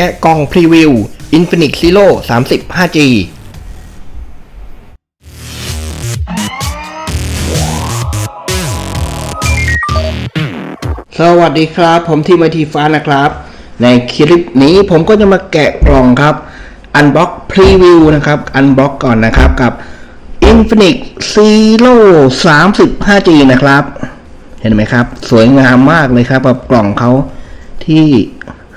กะกล่องพรีวิว Infinix Zero 30 5G สวัสดีครับ ผมทีมไอทีฟ้านะครับ ในคลิปนี้ผมก็จะมาแกะกล่องครับ Unbox Preview นะครับ Unbox ก่อนนะครับกับ Infinix Zero 30 5G นะครับเห็นไหมครับ สวยงามมากเลยครับกับกล่องเขาที่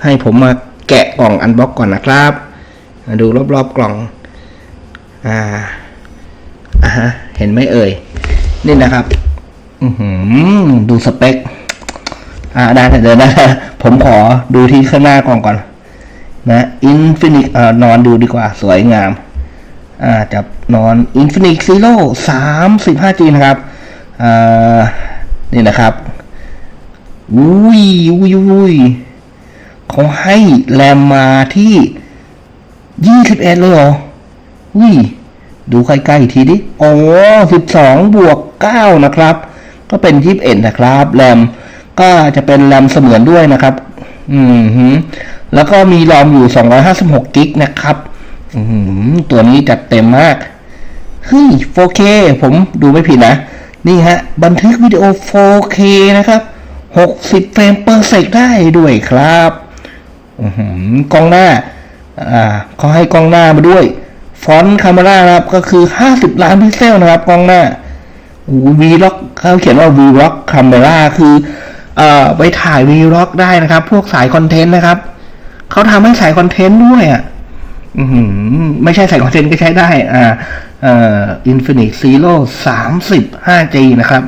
ให้ผมมา กะกล่องอันบ็อกก่อนนะครับมาดูรอบๆกล่อง อ่าอ่าฮะเห็นไหมเอ่ย นี่นะครับอือหือดูสเปค อ่าได้เดี๋ยวนะ ผมขอดูที่ข้างหน้ากล่องก่อน นะ Infinix อ่านอนดูดีกว่าสวยงาม อ่าจับนอน Infinix Zero 35G นะครับ อ่า นี่นะครับ อุ้ยอุ้ยอุ้ย เขาให้แรมมาที่ยี่สิบเอ็ดเลยเหรออุ้ยดูใกล้ๆอีกทีดิ โอ้สิบสองบวกเก้านะครับ ก็เป็นยี่สิบเอ็ดนะครับ แรมก็จะเป็นแรมเสมือนด้วยนะครับ อืมฮึแล้วก็มีรอมอยู่สองร้อยห้าสิบหกกิกนะครับ อืมตัวนี้จัดเต็มมาก เฮ้ย 4K ผมดูไม่ผิดนะ นี่ฮะ บันทึกวิดีโอ 4K นะครับ 60 เฟรมเปอร์เซกได้ด้วยครับ กล้องหน้า อ่าเขาให้กล้องหน้ามาด้วย ฟอนต์คาเมรานะครับ ก็คือ 50 ล้านพิกเซลนะครับ กล้องหน้าวีล็อกเขาเขียนว่า V Rock Camera คือเอ่อไปถ่าย V Rock ได้นะครับ พวกสายคอนเทนต์นะครับเขาทำให้สายคอนเทนต์ด้วยอะอืไม่ใช่ใส่คอนเทนต์ก็ใช้ได้ อ่า เอ่อ Infinix Zero 30 5G นะครับ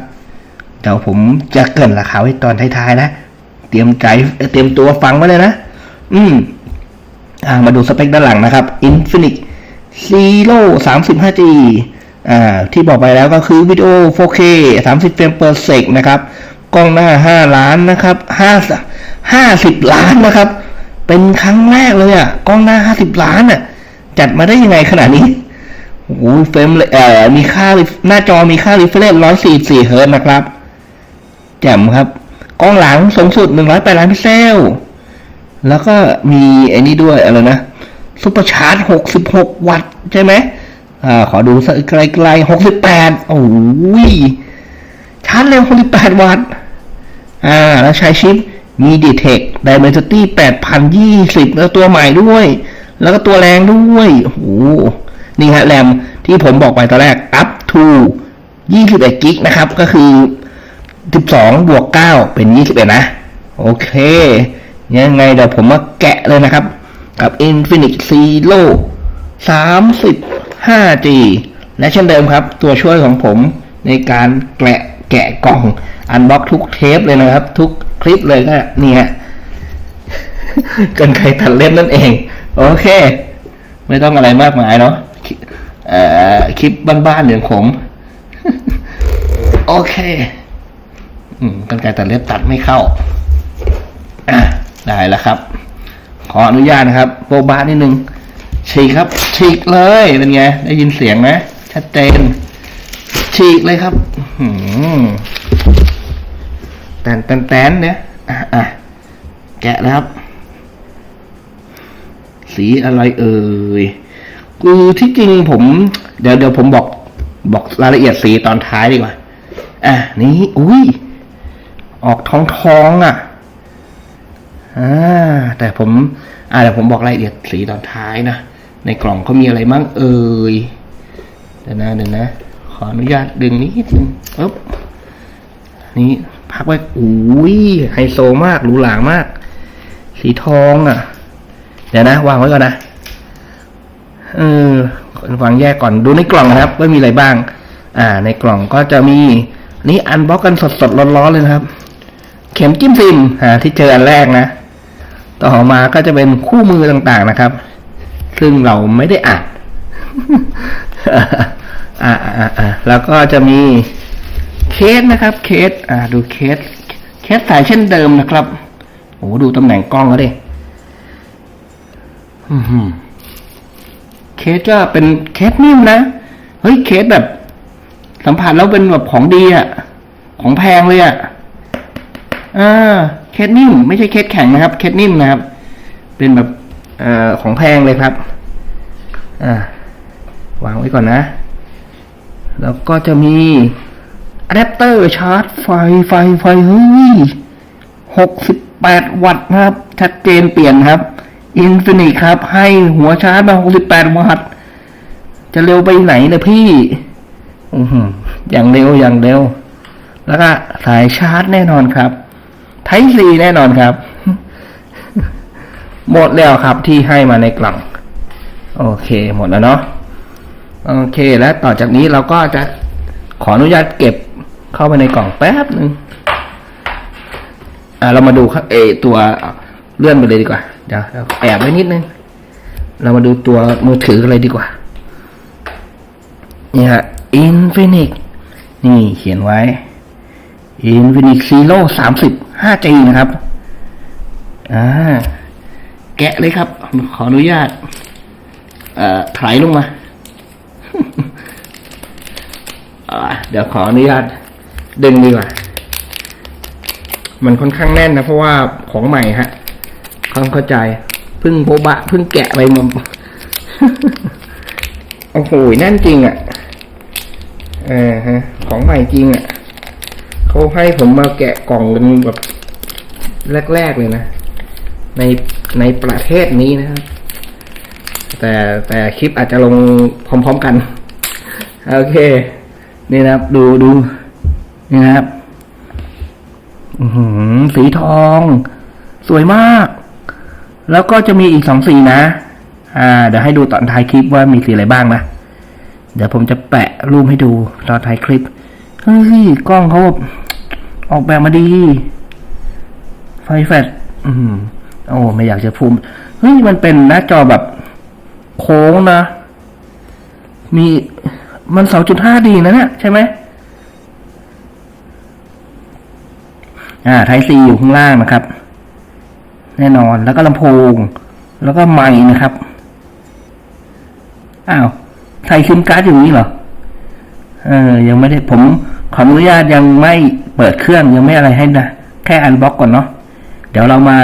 เดี๋ยวผมจะเกินราคาไว้ตอนท้ายๆนะ เตรียมใจเตรียมตัวฟังไว้เลยนะ อืม อ่า มาดูสเปคด้านหลังนะครับ Infinix Zero 35G อ่า ที่บอกไปแล้วก็คือวิดีโอ 4K 30เฟรม per sec นะครับ กล้องหน้า 5 ล้านนะครับ5 50 ล้านนะครับ เป็นครั้งแรกเลยอะ กล้องหน้า 50 ล้านอะ จัดมาได้ยังไงขนาดนี้โอ้โหเฟรมเอ่อมีค่าหน้าจอมีค่า refresh 144เฮิร์ตนะครับ แจ่มครับ กล้องหลังสูงสุด 108 ล้านพิกเซล แล้วก็มีไอ้นี่ด้วยอะไรนะซุปเปอร์ชาร์จ66วัตต์ใช่ไหมอ่าขอดูสักไกลๆ68โอ้ยชาร์จเร็ว68วัตต์อ่า แล้วใช้ชิป MediaTek Dimensity 8020แล้วตัวใหม่ด้วย แล้วก็ตัวแรงด้วยโอ้โหนี่ฮะแรมที่ผมบอกไปตอนแรก up to 21กิกนะครับ ก็คือ 12 บวก 9 เป็น 21 นะ โอเค ยังไงเดี๋ยวผมมาแกะเลยนะครับ กับ Infinix Zero 35G และเช่นเดิมครับ ตัวช่วยของผมในการแกะแกะกล่อง อันบ็อกทุกเทปเลยนะครับ ทุกคลิปเลยก็เนี่ฮะกันไขตัดเล่มนั่นเอง โอเค ไม่ต้องอะไรมากมายเนาะคลิปบ้านๆอย่างผม โอเค อืมกันไกตัดเล็บตัดไม่เข้า อะ ได้แล้วครับ ขออนุญาตนะครับโบบานิดนึงฉีกครับ ฉีกเลยเป็นไง ได้ยินเสียงไหมชัดเจนฉีกเลยครับแตนแตนแตนเนี่ยอะอะแกะแล้วครับ สีอะไรเอ่ยคือที่จริงผม เดี๋ยวเดี๋ยวผมบอกบอกรายละเอียดสีตอนท้ายดีกว่า อะ นี่อุ้ย ออกทองทองอะ อ่าแต่ผมอ่าเดี๋ยวผมบอกรายละเอียดสีตอนท้ายนะ ในกล่องเขามีอะไรมั่งเอ่ยเดี๋ยวนะเดี๋ยวนะ ขออนุญาตดึงนิดนึงปึ๊บนี่พักไว้อุ้ยไฮโซมากหรูหรามาก สีทองอะ เดี๋ยวนะ วางไว้ก่อนนะ เออวางแยกก่อนดูในกล่องนะครับ ว่ามีอะไรบ้าง อ่า ในกล่องก็จะมีนี่อันบ็อกกันสดๆร้อนๆเลยนะครับ เข็มจิ้มฟิล์มอ่าที่เจออันแรกนะ ต่อมาก็จะเป็นคู่มือต่างๆนะครับ ซึ่งเราไม่ได้อ่านอ่าอ่าอ่าแล้วก็จะมีเคสนะครับ เคส อ่า ดูเคส เคสสายเช่นเดิมนะครับโอ้ดูตำแหน่งกล้องแล้วดิอื้เคสก็เป็นเคสนิ่มนะ เฮ้ยเคสแบบ สัมผัสแล้วเป็นแบบของดีอะของแพงเลยอะอ่า เคสนิ่มไม่ใช่เคสแข็งนะครับ เคสนิ่มนะครับ เป็นแบบอ่าของแพงเลยครับ อ่าวางไว้ก่อนนะ แล้วก็จะมีอะแดปเตอร์ชาร์จไฟไฟไฟเฮ้ยหกสิบแปดวัตต์ครับ ชัดเจนเปลี่ยนครับอินฟินิตครับ ให้หัวชาร์จมาหกสิบแปดวัตต์จะเร็วไปไหนเนี่ยพี่อืออย่างเร็วอย่างเร็ว แล้วก็สายชาร์จแน่นอนครับ ไทซีแน่นอนครับ หมดแล้วครับที่ให้มาในกล่อง โอเค หมดแล้วเนาะโอเค แล้วต่อจากนี้เราก็จะขออนุญาตเก็บเข้าไปในกล่องแป๊บหนึ่งอ่าเรามาดูเอตัวเลื่อนไปเลยดีกว่าเดี๋ยวแอบไว้นิดนึง เรามาดูตัวมือถือกันเลยดีกว่า นี่ฮะ Infinix นี่เขียนไว้ Infinix Zero สามสิบ 5G นะครับ อ่า แกะเลยครับ ขออนุญาต เอ่อไถลงมา เดี๋ยวขออนุญาตดึงดีกว่า มันค่อนข้างแน่นนะ เพราะว่าของใหม่ฮะความเข้าใจเพิ่งโบบะเพิ่งแกะไปมาโอ้โหแน่นจริงอะ่ะเออฮะ ของใหม่จริงอะ่ะ เขาให้ผมมาแกะกล่องกันแบบแรก ๆ เลยนะ ในในประเทศนี้นะครับ แต่แต่คลิปอาจจะลงพร้อม ๆ กัน โอเค นี่นะครับ ดูดูนี่นะครับสีทอง สวยมาก แล้วก็จะมีอีกสองสีนะ อ่า เดี๋ยวให้ดูตอนท้ายคลิปว่ามีสีอะไรบ้างนะ เดี๋ยวผมจะแปะรูปให้ดูตอนท้ายคลิป เฮ้ย กล้องเขาแบบ ออกแบบมาดี ไฟแฟลชอืมโอ้ไม่อยากจะพูดเฮ้ยมันเป็นหน้าจอแบบ โค้งนะ มีมันสองจุดห้าดีนะเนี่ยใช่ไหมอ่าไทซีอยู่ข้างล่างนะครับ แน่นอนแล้วก็ลำโพง แล้วก็ไมค์นะครับ อ้าวใส่ซิมการ์ดอย่างนี้เหรอเออ ยังไม่ได้ผมขออนุญาตยังไม่ เปิดเครื่องยังไม่อะไรให้นะแค่อันบล็อกก่อนเนาะเดี๋ยวเรามา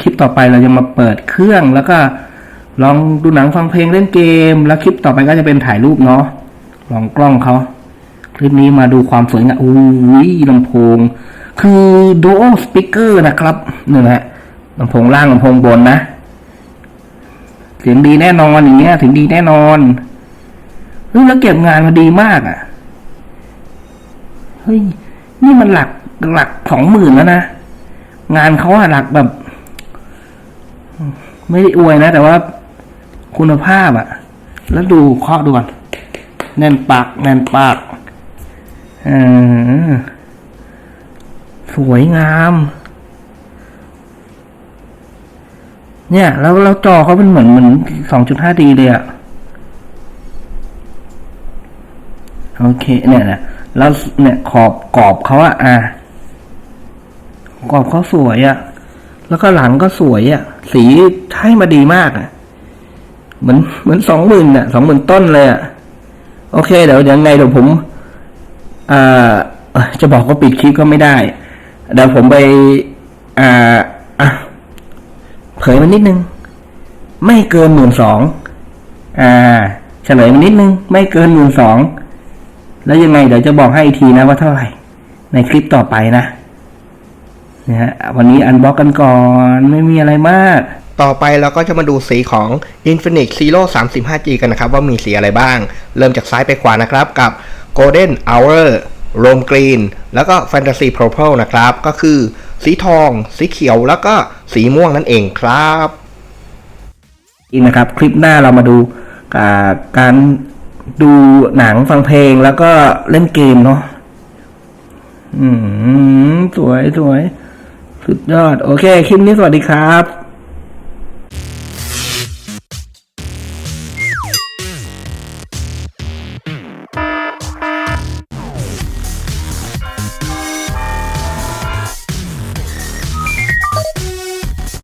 คลิปต่อไปเราจะมาเปิดเครื่องแล้วก็ลองดูหนังฟังเพลงเล่นเกม แล้วคลิปต่อไปก็จะเป็นถ่ายรูปเนาะลองกล้องเขาคลิปนี้มาดูความสวยงามอุ้ยลำโพง คือ dual speaker นะครับนี่นะฮะลำโพงล่างลำโพงบนนะ เสียงดีแน่นอนอย่างเงี้ยเสียงดีแน่นอนเฮ้ยแล้วเก็บงานมาดีมากอะ่ะเฮ้ย นี่มันหลักหลักสองหมื่นแล้วนะ งานเขาอะหลักแบบ ไม่ได้อวยนะ แต่ว่าคุณภาพอะแล้วดูเคาะดูก่อนแน่นปากแน่นปากอสวยงาม เนี่ย แล้วแล้วจอเขาเป็นเหมือนเหมือนสองจุดห้าดีเลยอะโอเค เนี่ยนะ แล้วเนี่ยขอบกรอบเขาอะอะกรอบเขาสวยอะแล้วก็หลังก็สวยอะสีให้มาดีมากอะเหมือนเหมือนสองหมื่นอะสองหมื่นต้นเลยอะโอเค เดี๋ยวยังไงเดี๋ยวผมอ่าจะบอกว่าปิดคลิปก็ไม่ได้ เดี๋ยวผมไปอ่าอะเผยมันนิดนึง ไม่เกินหมื่นสองอ่า เฉลยมันนิดนึง ไม่เกินหมื่นสอง แล้วยังไงเดี๋ยวจะบอกให้อีกทีนะว่าเท่าไหร่ ในคลิปต่อไปนะนะฮะวันนี้อันบล็อกกันก่อนไม่มีอะไรมาก ต่อไปเราก็จะมาดูสีของ Infinix Zero 35G กันนะครับ ว่ามีสีอะไรบ้าง เริ่มจากซ้ายไปขวานะครับกับ Golden Hour Rome Green แล้วก็ Fantasy Purple นะครับ ก็คือสีทอง สีเขียวแล้วก็สีม่วงนั่นเองครับอีกนะครับ คลิปหน้าเรามาดูอ่าการ ดูหนังฟังเพลงแล้วก็เล่นเกมเนาะอืมสวยสวย สุดยอด โอเค คลิปนี้สวัสดีครับ